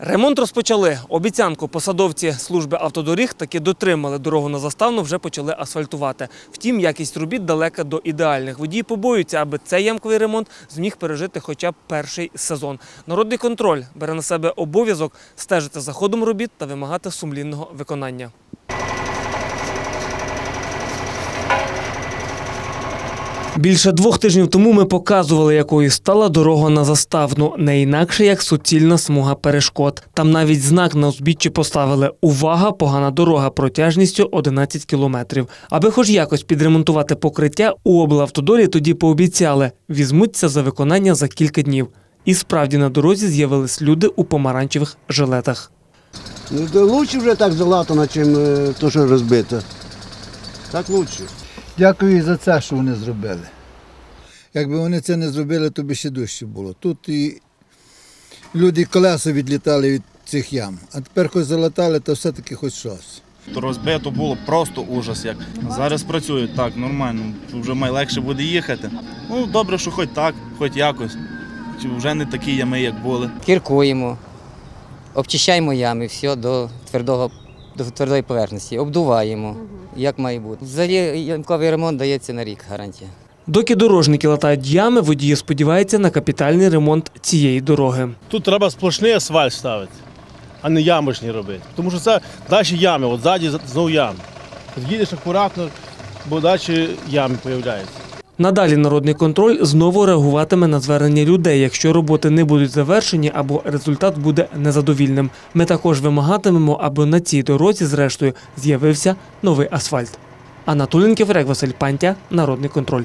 Ремонт розпочали. Обіцянку посадовці служби автодоріг таки дотримали. Дорогу на заставну вже почали асфальтувати. Втім, якість робіт далека до ідеальних. Водії побоюються, аби цей ямковий ремонт зміг пережити хоча б перший сезон. Народний контроль бере на себе обов'язок стежити за ходом робіт та вимагати сумлінного виконання. Більше двох тижнів тому ми показували, якою стала дорога на заставну, не інакше як суцільна смуга перешкод. Там навіть знак на узбіччі поставили Увага, погана дорога протяжністю 11 кілометрів. Аби хоч якось підремонтувати покриття, у облавтодорі тоді пообіцяли візьмуться за виконання за кілька днів. І справді на дорозі з'явились люди у помаранчевих жилетах. Ну, лучше вже так залатано, чим е, то, що розбито. Так лучше. Дякую за це, що вони зробили. Якби вони це не зробили, то би ще дужче було. Тут і люди колеса відлітали від цих ям, а тепер хоч залатали, то все-таки хоч щось. То розбито було просто ужас. Як зараз працюють так, нормально. Вже май легше буде їхати. Ну добре, що хоч так, хоч якось. Вже не такі ями, як були. кіркуємо, обчищаємо ями, все до твердого. До твердої поверхності, обдуваємо, як має бути. Взагалі ямковий ремонт дається на рік гарантія. Доки дорожники латають ями, водії сподіваються на капітальний ремонт цієї дороги. Тут треба сплошний асфальт ставити, а не ямочні робити. Тому що це далі ями, от ззаді знову ями. Їдеш акуратно, бо далі ями з'являються. Надалі народний контроль знову реагуватиме на звернення людей, якщо роботи не будуть завершені або результат буде незадовільним. Ми також вимагатимемо, аби на цій дорозі, зрештою, з'явився новий асфальт. Анатолій Кефрек, Василь Пантя, Народний контроль.